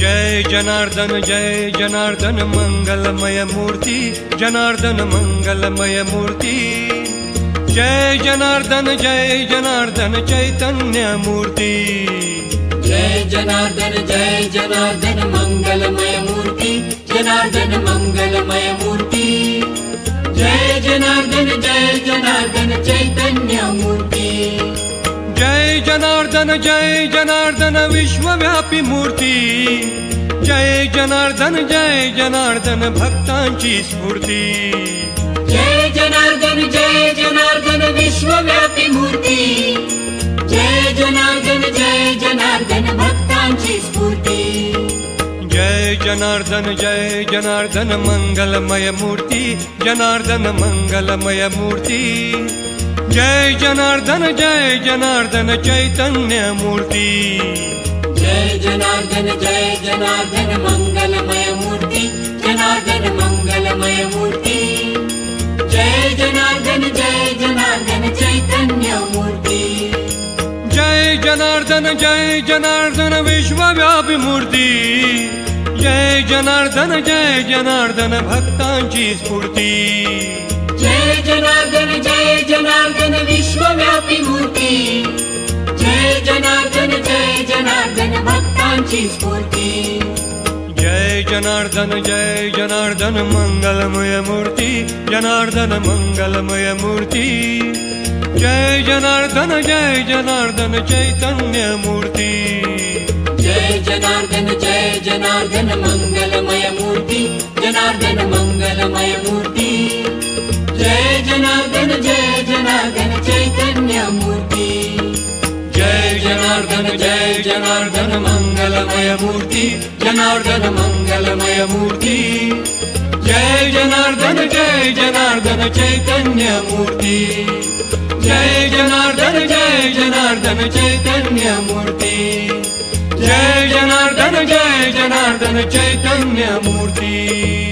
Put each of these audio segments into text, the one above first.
जय जनार्दन जय जनार्दन मंगलमय मूर्ति। जनार्दन मंगलमय मूर्ति। जय जनार्दन जय जनार्दन चैतन्य मूर्ति। जय जनार्दन जय जनार्दन मंगलमय मूर्ति। जनार्दन मंगलमय मूर्ति। जय जनार्दन जय जनार्दन चैतन्य जनार्दन जय जनार्दन विश्वव्यापी मूर्ती. जय जनार्दन जय जनार्दन भक्तांची स्फूर्ती. जय जनार्दन जय जनार्दन विश्वव्यापी मूर्ती. जय जनार्दन जय जनार्दन भक्तांची स्फूर्ती. जय जनार्दन जय जनार्दन मंगलमय मूर्ती. जनार्दन मंगलमय मूर्ती. जय जनार्दन जय जनार्दन चैतन्य मूर्ती जय जनार्दन जय जनार्दन मंगलमय मूर्ती जनार्दन मंगलमय मूर्ती जय जनार्दन जय जनार्दन चैतन्य मूर्ती जय जनार्दन जय जनार्दन विश्वव्यापी मूर्ती जय जनार्दन जय जनार्दन भक्तांची स्फूर्ती जय जनार्दन जय जनार्दन विश्वव्यापी मूर्ती जय जनार्दन जय जनार्दन भक्तांची स्फूर्ती जय जनार्दन जय जनार्दन मंगलमय मूर्ती जनार्दन मंगलमय मूर्ती जय जनार्दन जय जनार्दन चैतन्य मूर्ती जय जनार्दन जय जनार्दन मंगलमय मूर्ती जनार्दन मंगलमय मूर्ती जनार्दन जय जनार्दन चैतन्य मूर्ती जय जनार्दन जय जनार्दन मङ्गलमय मूर्ति। जनार्दन मङ्गलमय मूर्ति। जय जनार्दन जय जनार्दन चैतन्य मूर्ति जय जनार्दन जय जनार्दन चैतन्य मूर्ति जय जनार्दन जय जनार्दन चैतन्य मूर्ति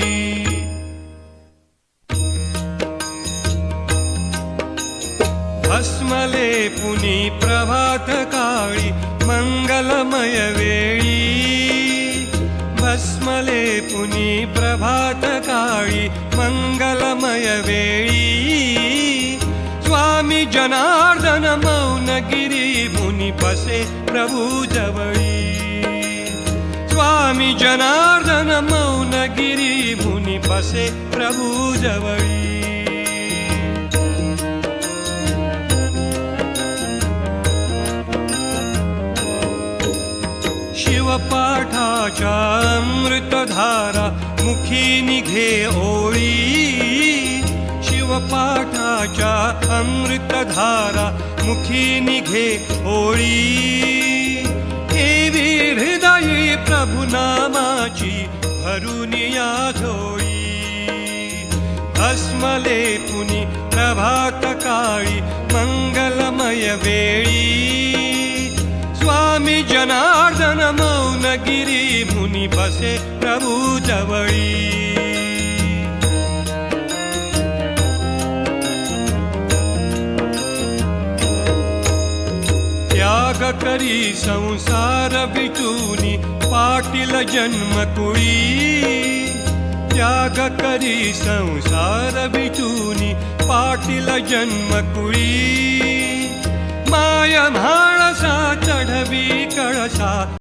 भस्मले पुनी प्रभात काळी मंगलमय वेळी। भस्मले पुनी प्रभात काळी मंगलमय वेळी। स्वामी जनार्दन मौनगिरी मुनी बसे प्रभू जवळी। स्वामी जनार्दन मौनगिरी मुनी बसे प्रभू जवळी अमृतधारा मुखी निघे ओळी शिवपाठाच्या अमृतधारा मुखी निघे ओळी. एवी हृदये प्रभुनामाची भरून या झोळी भस्मले पुनी प्रभात काळी मंगलमय वेळी. स्वामी जनार्दन गिरी मुनी बसे प्रभू जवळी. त्याग करी संसार बिटूनी पाटील जन्मकुळी त्याग करी संसार बिटूनी पाटील जन्मकुळी माय म्हाळसा चढवी कळसा